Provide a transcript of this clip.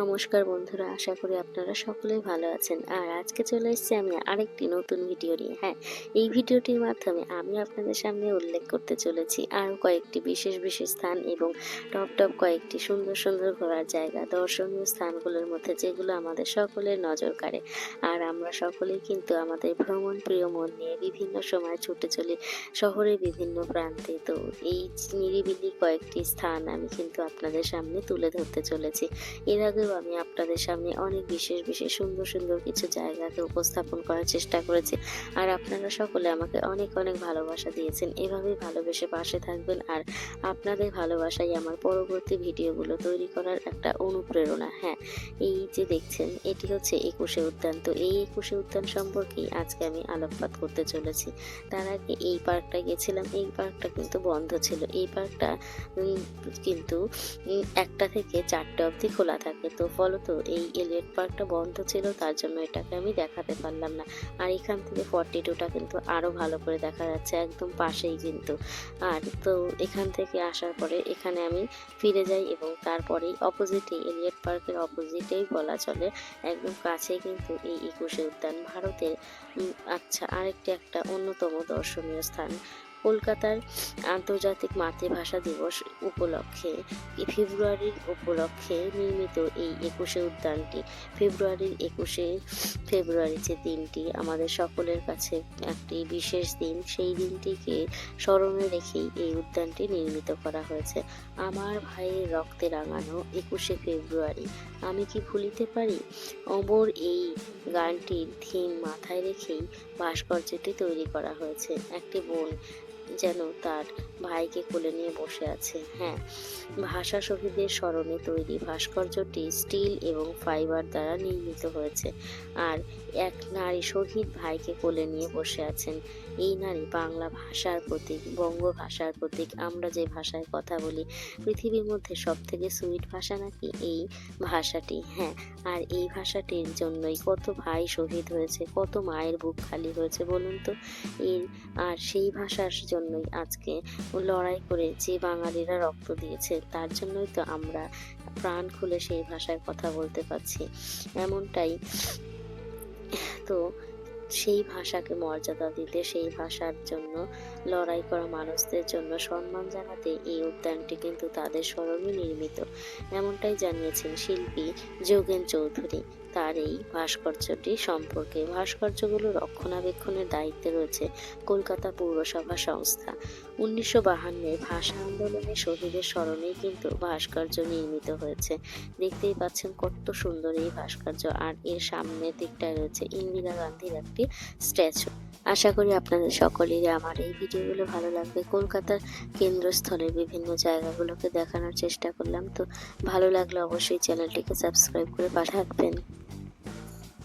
নমস্কার বন্ধুরা, আশা করি আপনারা সকলেই ভালো আছেন। আর আজকে চলে এসেছি আমি আরেকটি নতুন ভিডিও নিয়ে। হ্যাঁ এই ভিডিওটির মাধ্যমে আমি আপনাদের সামনে উল্লেখ করতে চলেছি আরও কয়েকটি বিশেষ বিশেষ স্থান এবং টপ টপ কয়েকটি সুন্দর সুন্দর ঘোরার জায়গা, দর্শনীয় স্থানগুলোর মধ্যে যেগুলো আমাদের সকলের নজর কাড়ে। আর আমরা সকলেই কিন্তু আমাদের ভ্রমণ, প্রিয় মন নিয়ে বিভিন্ন সময় ছুটে চলি শহরের বিভিন্ন প্রান্তে। তো এই নিরিবিলি কয়েকটি স্থান আমি কিন্তু আপনাদের সামনে তুলে ধরতে চলেছি। এর আগেও আমি আপনাদের সামনে অনেক বিশেষ বিশেষ সুন্দর সুন্দর কিছু জায়গাকে উপস্থাপন করার চেষ্টা করেছি। আর আপনারা সকলে আমাকে অনেক অনেক ভালোবাসা দিয়েছেন। এভাবেই ভালোবেসে পাশে থাকবেন আর আপনাদের ভালোবাসাই আমার পরবর্তী ভিডিওগুলো তৈরি করার একটা অনুপ্রেরণা। হ্যাঁ এই যে দেখছেন, এটি হচ্ছে একুশে উদ্যান। তো এই একুশে উদ্যান সম্পর্কেই আজকে আমি আলোকপাত করতে চলেছি। তার আগে এই পার্কটা গেছিলাম। এই পার্কটা কিন্তু বন্ধ ছিল। এই পার্কটা কিন্তু একটা থেকে চারটে অবধি খোলা থাকে। তো ফলত এই এলিয়েট পার্কটা বন্ধ ছিল, তার জন্য এটাকে আমি দেখাতে পারলাম না। আর এখান থেকে ফর্টি টুটা কিন্তু আরও ভালো করে দেখা যাচ্ছে, একদম পাশেই কিন্তু। আর তো এখান থেকে আসার পরে এখানে আমি ফিরে যাই এবং তারপরেই অপোজিটে এলিয়েট পার্কের অপোজিটেই বলা চলে, একদম কাছেই কিন্তু এই একুশে উদ্যান, ভারতের আচ্ছা আরেকটি একটা অন্যতম দর্শনীয় স্থান। কলকাতার আন্তর্জাতিক মাতৃভাষা দিবস উপলক্ষে ফেব্রুয়ারির উপলক্ষে নির্মিত এই একুশে উদ্যানটি। ফেব্রুয়ারির একুশে ফেব্রুয়ারি যে দিনটি আমাদের সকলের কাছে একটি বিশেষ দিন, সেই দিনটিকে স্মরণে রেখেই এই উদ্যানটি নির্মিত করা হয়েছে। আমার ভাইয়ের রক্তে রাঙানো একুশে ফেব্রুয়ারি, আমি কি ভুলিতে পারি? অমর এই গানটির থিম মাথায় রেখেই ভাস্কর্যটি তৈরি করা হয়েছে। একটি বোন যেন তার ভাইকে কোলে নিয়ে বসে আছে। হ্যাঁ ভাষা শহীদের স্মরণে তৈরি ভাস্কর্যটি স্টিল এবং ফাইবার দ্বারা নির্মিত হয়েছে আর এক নারী শহীদ ভাইকে কোলে নিয়ে বসে আছেন। এই নারী বাংলা ভাষার প্রতীক, বঙ্গ ভাষার প্রতীক। আমরা যে ভাষায় কথা বলি, পৃথিবীর মধ্যে সব থেকে সুইট ভাষা নাকি এই ভাষাটি? হ্যাঁ আর এই ভাষাটির জন্যই কত ভাই শহীদ হয়েছে, কত মায়ের বুক খালি হয়েছে বলুন তো? এর আর সেই ভাষার জন্যই আজকে লড়াই করে যে বাঙালিরা রক্ত দিয়েছে, তার জন্যই তো আমরা প্রাণ খুলে সেই ভাষায় কথা বলতে পারছি। এমনটাই। তো সেই ভাষাকে মর্যাদা দিতে, সেই ভাষার জন্য লড়াই করা মানুষদের জন্য সম্মান জানাতে এই উদ্যানটি কিন্তু তাদের স্মরণে নির্মিত। এমনটাই জানিয়েছেন শিল্পী যোগেন চৌধুরী। তার এই ভাস্কর্যটি সম্পর্কে। ভাস্কর্যগুলো রক্ষণাবেক্ষণের দায়িত্বে রয়েছে কলকাতা পৌরসভা সংস্থা। উনিশশো বাহান্নের ভাষা আন্দোলনে শহীদের স্মরণেই কিন্তু ভাস্কর্য নির্মিত হয়েছে। দেখতেই পাচ্ছেন কত সুন্দর এই ভাস্কর্য। আর এর সামনের দিকটায় রয়েছে ইন্দিরা গান্ধীর একটি স্ট্যাচু। আশা করি আপনাদের সকলেরই আমার এই ভিডিওগুলো ভালো লাগবে। কলকাতার কেন্দ্রস্থলের বিভিন্ন জায়গাগুলোকে দেখানোর চেষ্টা করলাম। তো ভালো লাগলে অবশ্যই চ্যানেলটিকে সাবস্ক্রাইব করে পাঠাবেন